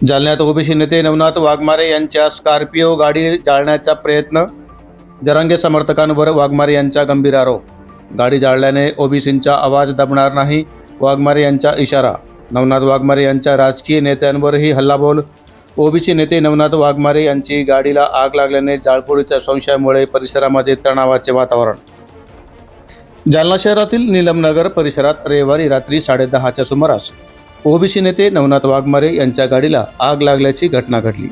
जालन्यात ओबीसी नेते नवनाथ वाघमारे यांच्या स्कॉर्पिओ गाडी जाळण्याचा प्रयत्न जरांगे समर्थकांवर वाघमारे यांचा गंभीर आरोप. गाडी जाळल्याने ओबीसींचा आवाज दबणार नाही वाघमारे यांचा इशारा. नवनाथ वाघमारे यांच्या राजकीय नेत्यांवरही हल्लाबोल. ओबीसी नेते नवनाथ वाघमारे यांची गाडीला आग लागल्याने जाळपोळीच्या संशयामुळे परिसरामध्ये तणावाचे वातावरण. जालना शहरातील निलमनगर परिसरात रविवारी रात्री साडेदहाच्या सुमारास ओबीसी नेते नवनाथ वाघमारे यांच्या गाडीला आग लागल्याची घटना घडली.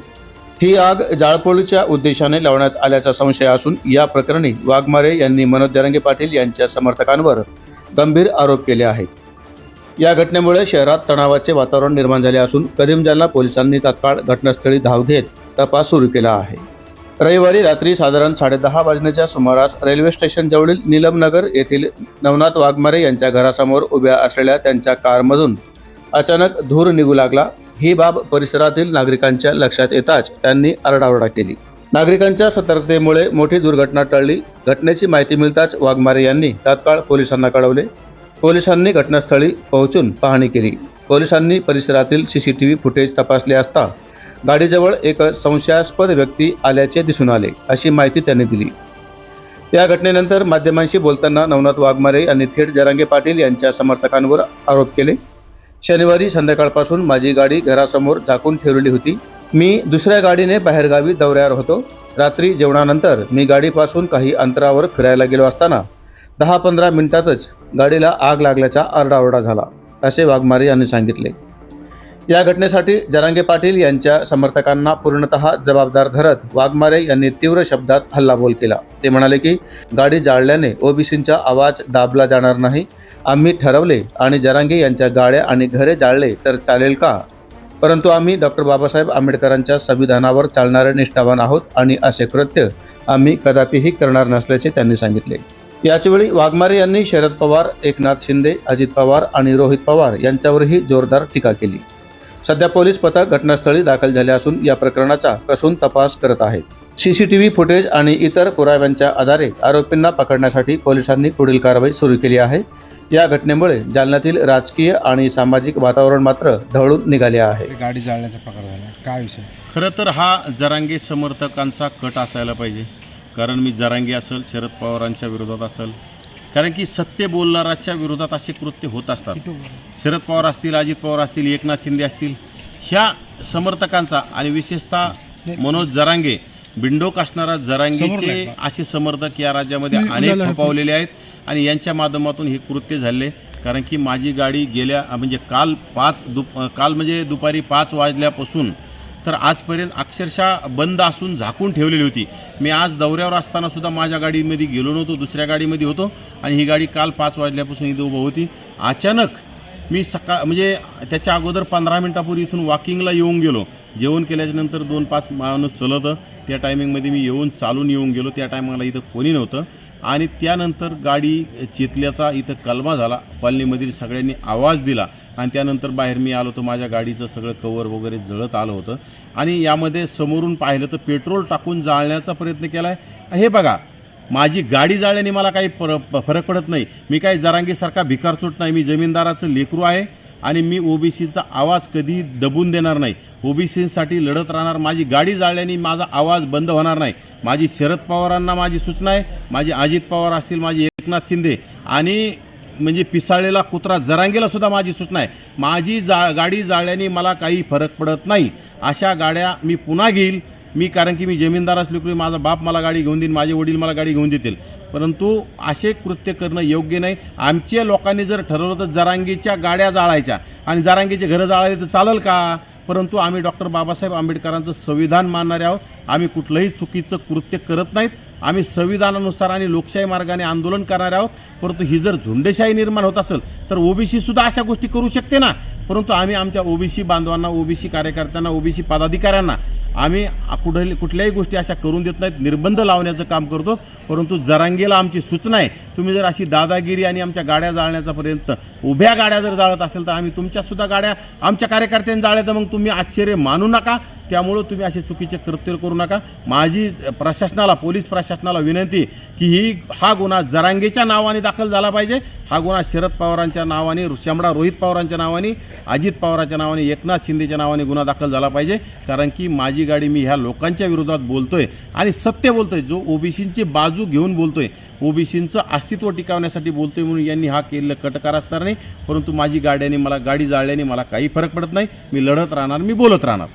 ही आग जाळपोळीच्या उद्देशाने लावण्यात आल्याचा संशय असून या प्रकरणी वाघमारे यांनी मनोज दरंगे पाटील यांच्या समर्थकांवर गंभीर आरोप केले आहेत. या घटनेमुळे शहरात तणावाचे वातावरण निर्माण झाले असून कदीम जालना पोलिसांनी तात्काळ घटनास्थळी धाव घेत तपास सुरू केला आहे. रविवारी रात्री साधारण साडेदहा वाजण्याच्या सुमारास रेल्वे स्टेशनजवळील नीलमनगर निलमनगर येथील नवनाथ वाघमारे यांच्या घरासमोर उभ्या असलेल्या त्यांच्या कारमधून अचानक धूर निघू लागला. ही बाब परिसरातील नागरिकांच्या लक्षात येताच त्यांनी आरडाओरडा केली. नागरिकांच्या सतर्कतेमुळे मोठी दुर्घटना टळली. घटनेची माहिती मिळताच वाघमारे यांनी तात्काळ पोलिसांना कळवले. पोलिसांनी घटनास्थळी पोहोचून पाहणी केली. पोलिसांनी परिसरातील सीसीटीव्ही फुटेज तपासले असता गाडीजवळ एक संशयास्पद व्यक्ती आल्याचे दिसून आले अशी माहिती त्यांनी दिली. या घटनेनंतर माध्यमांशी बोलताना नवनाथ वाघमारे यांनी थेट जरांगे पाटील यांच्या समर्थकांवर आरोप केले. शनिवारी संध्याकाळपासून माझी गाडी घरासमोर झाकून ठेवलेली होती. मी दुसऱ्या गाडीने बाहेरगावी दौऱ्यावर होतो. रात्री जेवणानंतर मी गाडीपासून काही अंतरावर फिरायला गेलो असताना दहा पंधरा मिनिटातच गाडीला आग लागल्याचा आरडाओरडा झाला असे वाघमारे यांनी सांगितले. या घटनेसाठी जरांगे पाटील यांच्या समर्थकांना पूर्णतः जबाबदार धरत वाघमारे यांनी तीव्र शब्दात हल्लाबोल केला. ते म्हणाले की गाडी जाळल्याने ओबीसींचा आवाज दाबला जाणार नाही. आम्ही ठरवले आणि जरांगे यांच्या गाड्या आणि घरे जाळले तर चालेल का? परंतु आम्ही डॉक्टर बाबासाहेब आंबेडकरांच्या संविधानावर चालणारे निष्ठावान आहोत आणि असे कृत्य आम्ही कदापिही करणार नसल्याचे त्यांनी सांगितले. याचवेळी वाघमारे यांनी शरद पवार एकनाथ शिंदे अजित पवार आणि रोहित पवार यांच्यावरही जोरदार टीका केली. सध्या पोलीस पथक घटनास्थळी दाखल झाले असून या प्रकरणाचा कसून तपास करत आहेत. सीसीटीव्ही फुटेज आणि इतर पुराव्यांच्या आधारे आरोपींना पकडण्यासाठी पोलिसांनी पुढील कारवाई सुरू केली आहे. या घटनेमुळे जालन्यातील राजकीय आणि सामाजिक वातावरण मात्र ढवळून निघाले आहे. गाडी जाळण्याचा प्रकार झाला. काय विषय? खरं तर हा जरांगे समर्थकांचा कट असायला पाहिजे. कारण मी जरांगे असेल शरद पवारांच्या विरोधात असेल कारण की सत्य बोलणाराच्या विरोधात असे कृत्य होत असतात. शरद पवार असतील अजित पवार असतील एकनाथ शिंदे असतील ह्या समर्थकांचा आणि विशेषतः मनोज जरांगे बिंडोक असणारा जरांगेचे. असे समर्थक या राज्यामध्ये अनेक खपावलेले आहेत आणि यांच्या माध्यमातून हे कृत्य झाले. कारण की माझी गाडी गेल्या म्हणजे काल पाच दुप काल म्हणजे दुपारी पाच वाजल्यापासून तर आजपर्यंत अक्षरशः बंद असून झाकून ठेवलेली होती. मी आज दौऱ्यावर असताना सुद्धा माझ्या गाडीमध्ये गेलो नव्हतो दुसऱ्या गाडीमध्ये होतो आणि ही गाडी काल पाच वाजल्यापासून इथं उभं होती. अचानक मी सकाळ म्हणजे त्याच्या अगोदर पंधरा मिनटापूर्वी इथून वॉकिंगला येऊन गेलो. जेवण केल्याच्यानंतर दोन पाच माणूस चलतं. त्या टायमिंगमध्ये मी येऊन चालून येऊन गेलो. त्या टायमाला इथं कोणी नव्हतं. आणि त्यानंतर गाडी चेतल्याचा इथं कलमा झाला. कॉलनीमधील सगळ्यांनी आवाज दिला आणि त्यानंतर बाहेर मी आलो तर माझ्या गाडीचं सगळं कवर वगैरे जळत आलं होतं. आणि यामध्ये समोरून पाहिलं तर पेट्रोल टाकून जाळण्याचा प्रयत्न केला आहे हे बघा माझी गाडी जाळल्याने मला काही पर प- फरक पडत नाही. मी काही जरांगीसारखा भिकारचोट नाही. मी जमीनदाराचं लेकरू आहे. आणि मी ओबीसीचा आवाज कधी दबून देणार नाही. ओबीसीसाठी लढत राहणार माझी गाडी जाळल्याने माझा आवाज बंद होणार नाही. माझी शरद पवारांना माझी सूचना आहे. माझे अजित पवार असतील माझे एकनाथ शिंदे आणि म्हणजे पिसाळलेला कुत्रा जरांगेला सुद्धा माझी सूचना आहे. माझी जा गाडी जाळल्याने मला काही फरक पडत नाही. अशा गाड्या मी पुन्हा घेईल. मी कारण की मी जमीनदार असलो की माझा बाप मला गाडी घेऊन देईल माझे वडील मला गाडी घेऊन देतील. परंतु असे कृत्य करणं योग्य नाही. आमच्या लोकांनी जर ठरवलं तर जरांगीच्या गाड्या जाळायच्या. आणि जरांगीचे घरं जाळायची तर चालेल का? परंतु आम्ही डॉक्टर बाबासाहेब आंबेडकरांचं संविधान मानणारे आहोत. आम्ही कुठलंही चुकीचं कृत्य करत नाहीत. आम्ही संविधानानुसार आणि लोकशाही मार्गाने आंदोलन करणारे आहोत. परंतु ही जर झुंडेशाही निर्माण होत असेल तर ओबीसी सुद्धा अशा गोष्टी करू शकते ना. परंतु आम्ही आमच्या ओबीसी बांधवांना ओबीसी कार्यकर्त्यांना ओबीसी पदाधिकाऱ्यांना आम्ही कुठली कुठल्याही गोष्टी अशा करून देत नाहीत. निर्बंध लावण्याचं काम करतो. परंतु जरांगेला आमची सूचना आहे. तुम्ही जर अशी दादागिरी आणि आमच्या गाड्या जाळण्याचा पर्यंत उभ्या गाड्या जर जाळत असेल तर आम्ही तुमच्यासुद्धा गाड्या आमच्या कार्यकर्त्यांनी जाळल्या तर मग तुम्ही आश्चर्य मानू नका. त्यामुळं तुम्ही असे चुकीचे कृत्य करू नका. माझी प्रशासनाला पोलीस प्रशासनाला विनंती की ही हा गुन्हा जरांगेच्या नावाने दाखल झाला पाहिजे. हा गुन्हा शरद पवारांच्या नावाने शंभडा रोहित पवारांच्या नावाने अजित पवारांच्या नावाने एकनाथ शिंदेच्या नावाने गुन्हा दाखल झाला पाहिजे. कारण की माझी गाडी मी ह्या लोकांच्या विरोधात बोलतोय आणि सत्य बोलतोय. जो ओबीसींची बाजू घेऊन बोलतोय ओबीसींचं अस्तित्व टिकवण्यासाठी बोलतोय म्हणून यांनी हा केलेला कटकार असणार नाही. परंतु माझी गाड्याने मला गाडी जाळल्याने मला काही फरक पडत नाही. मी लढत राहणार मी बोलत राहणार.